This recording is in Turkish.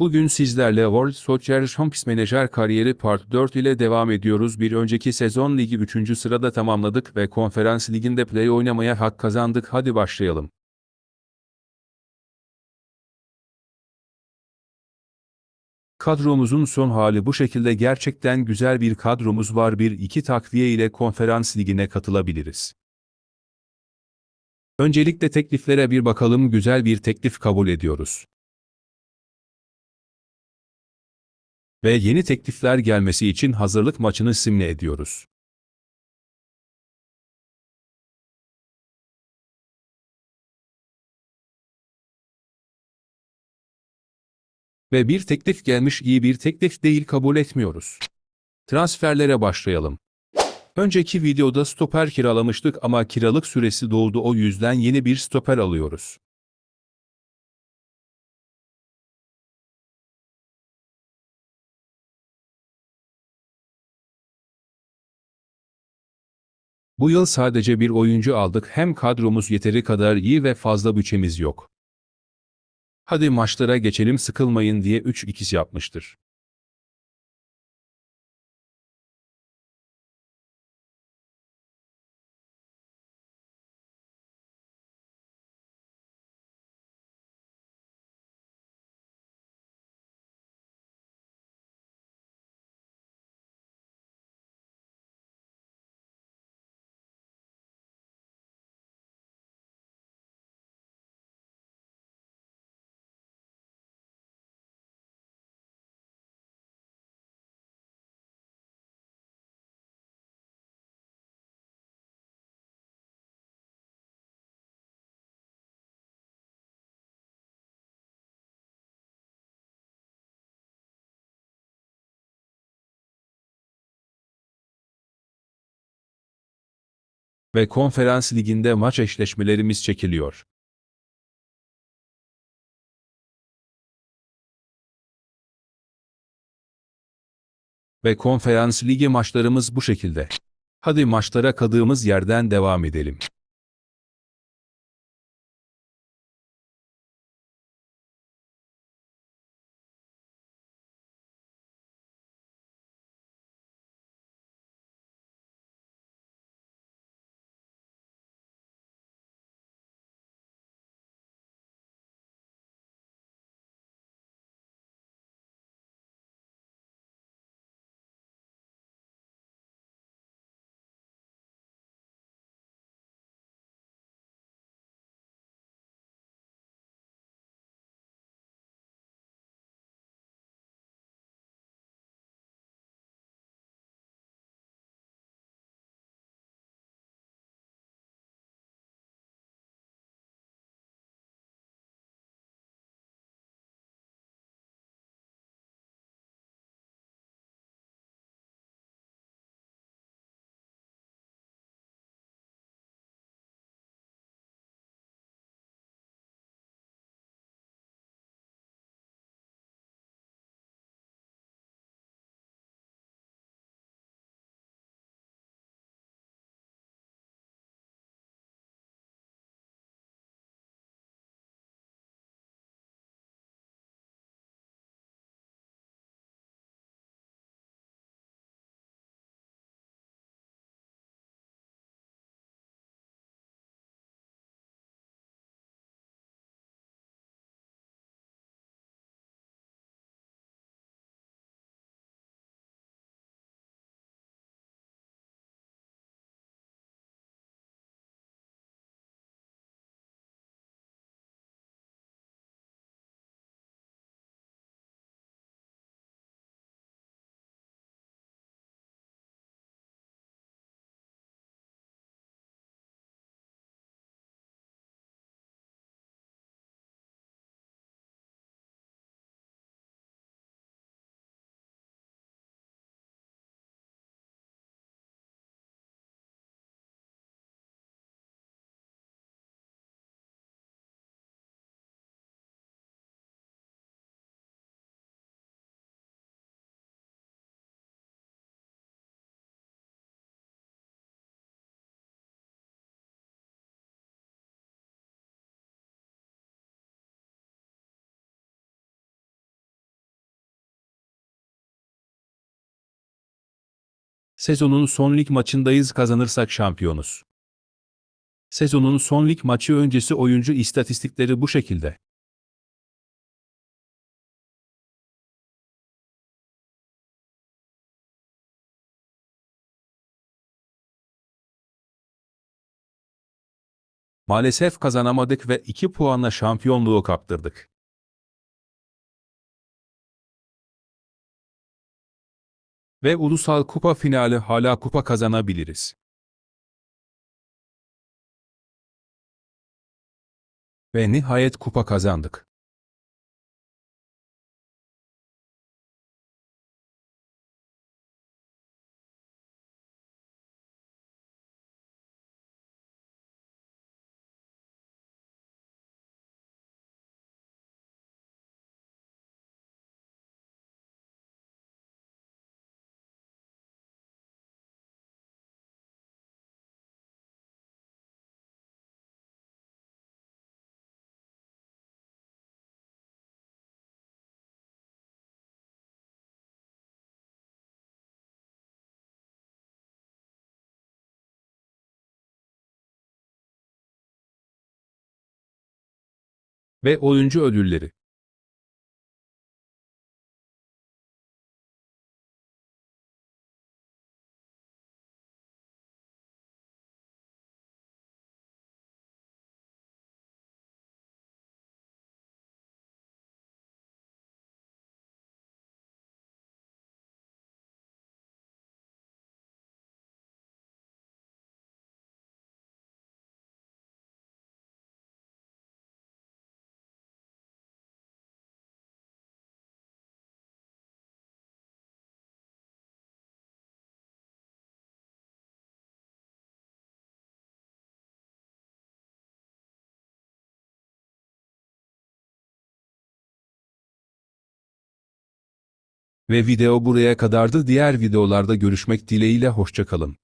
Bugün sizlerle World Soccer Champions Manager kariyeri Part 4 ile devam ediyoruz. Bir önceki sezon ligi 3. sırada tamamladık ve konferans liginde play oynamaya hak kazandık. Hadi başlayalım. Kadromuzun son hali bu şekilde gerçekten güzel bir kadromuz var. Bir iki takviye ile konferans ligine katılabiliriz. Öncelikle tekliflere bir bakalım. Güzel bir teklif kabul ediyoruz. Ve yeni teklifler gelmesi için hazırlık maçını simle ediyoruz. Ve bir teklif gelmiş iyi bir teklif değil kabul etmiyoruz. Transferlere başlayalım. Önceki videoda stoper kiralamıştık ama kiralık süresi doldu o yüzden yeni bir stoper alıyoruz. Bu yıl sadece bir oyuncu aldık hem kadromuz yeteri kadar iyi ve fazla bütçemiz yok. Hadi maçlara geçelim sıkılmayın diye 3-2 yapmıştır. Ve konferans liginde maç eşleşmelerimiz çekiliyor. Ve konferans ligi maçlarımız bu şekilde. Hadi maçlara kadığımız yerden devam edelim. Sezonun son lig maçındayız kazanırsak şampiyonuz. Sezonun son lig maçı öncesi oyuncu istatistikleri bu şekilde. Maalesef kazanamadık ve 2 puanla şampiyonluğu kaptırdık. Ve ulusal kupa finali hala kupa kazanabiliriz. Ve nihayet kupa kazandık. Ve oyuncu ödülleri. Ve video buraya kadardı. Diğer videolarda görüşmek dileğiyle hoşçakalın.